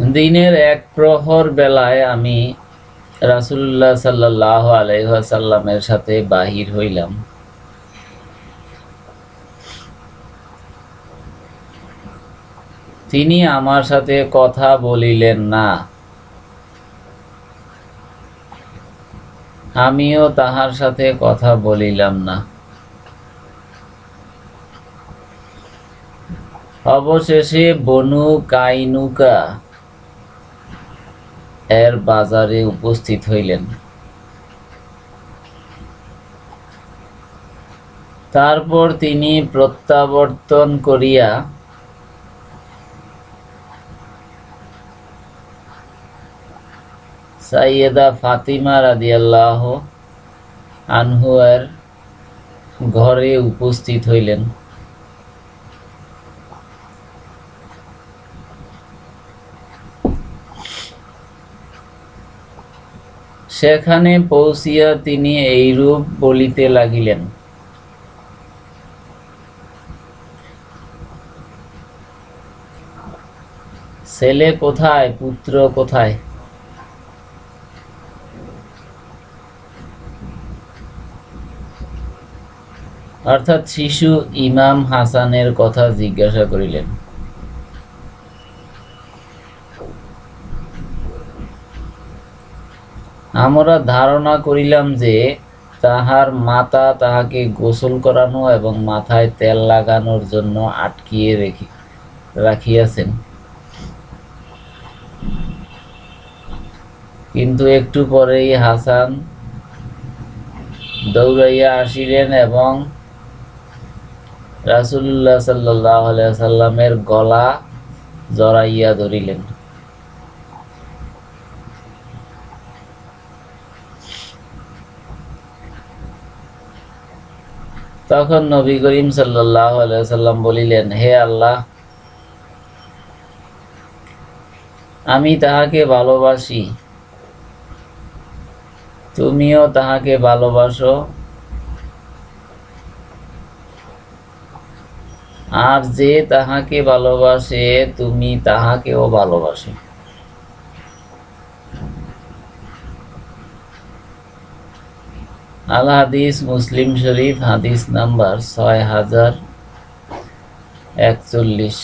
দিনের এক প্রহর বেলায় আমি রাসুল্লাহ সাল্লাহ আলাইসাল্লামের সাথে বাহির হইলাম। তিনি আমার সাথে কথা বলিলেন না। আমিও তাহার সাথে কথা বলিলাম না। অবশেষে বনু কাইনুকা এর বাজারে উপস্থিত হইলেন। তারপর তিনি প্রত্যাবর্তন করিয়া সাইয়েদা ফাতিমা রাদিয়াল্লাহ আনহু এর ঘরে উপস্থিত হইলেন। সেখানে পৌঁছিয়া তিনি এইরূপ বলিতে লাগিলেন। ছেলে কোথায়, পুত্র কোথায়? অর্থাৎ শিশু ইমাম হাসানের কথা জিজ্ঞাসা করিলেন। আমরা ধারণা করিলাম যে তাহার মাতা তাহাকে গোসল করানো এবং মাথায় তেল লাগানোর জন্য আটকিয়ে রেখে রাখিয়াছেন। কিন্তু একটু পরেই হাসান দৌড়াইয়া আসিলেন এবং রাসুল্লাহ সাল্লাহ সাল্লামের গলা জড়াইয়া ধরিলেন। তখন নবী করিম সাল্লাম বলিলেন, হে আল্লাহ, আমি তাহাকে ভালোবাসি। তুমিও তাহাকে ভালোবাসো। আর যে তাহাকে ভালোবাসে, তুমি তাহাকেও ভালোবাসো। আল হাদিস মুসলিম শরীফ হাদিস নাম্বার ছয় হাজার একচল্লিশ।